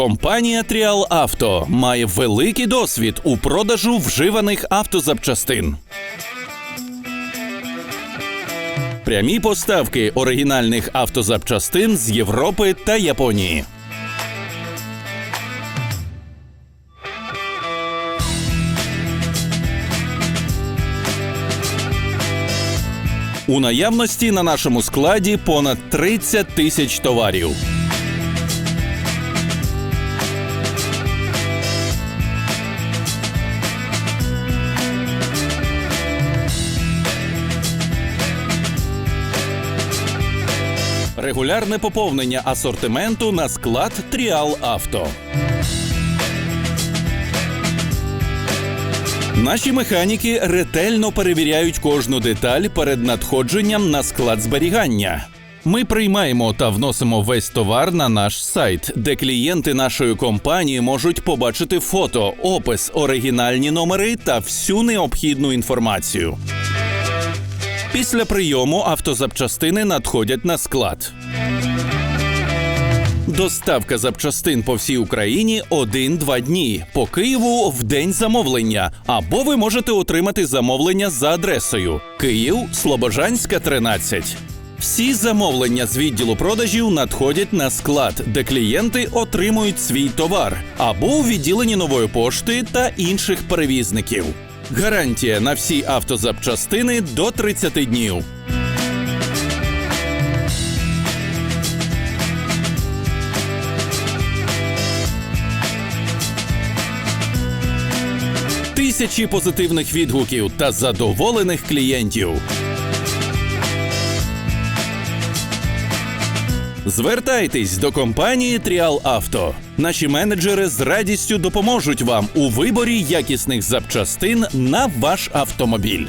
Компанія Тріал Авто має великий досвід у продажу вживаних автозапчастин. Прямі поставки оригінальних автозапчастин з Європи та Японії. У наявності на нашому складі понад 30 тисяч товарів. Регулярне поповнення асортименту на склад Тріал Авто. Наші механіки ретельно перевіряють кожну деталь перед надходженням на склад зберігання. Ми приймаємо та вносимо весь товар на наш сайт, де клієнти нашої компанії можуть побачити фото, опис, оригінальні номери та всю необхідну інформацію. Після прийому автозапчастини надходять на склад. Доставка запчастин по всій Україні 1-2 дні. По Києву в день замовлення. Або ви можете отримати замовлення за адресою Київ, Слобожанська, 13. Всі замовлення з відділу продажів надходять на склад, де клієнти отримують свій товар або у відділенні нової пошти та інших перевізників. Гарантія на всі автозапчастини до 30 днів. Тисячі позитивних відгуків та задоволених клієнтів. Звертайтесь до компанії Тріал Авто. Наші менеджери з радістю допоможуть вам у виборі якісних запчастин на ваш автомобіль.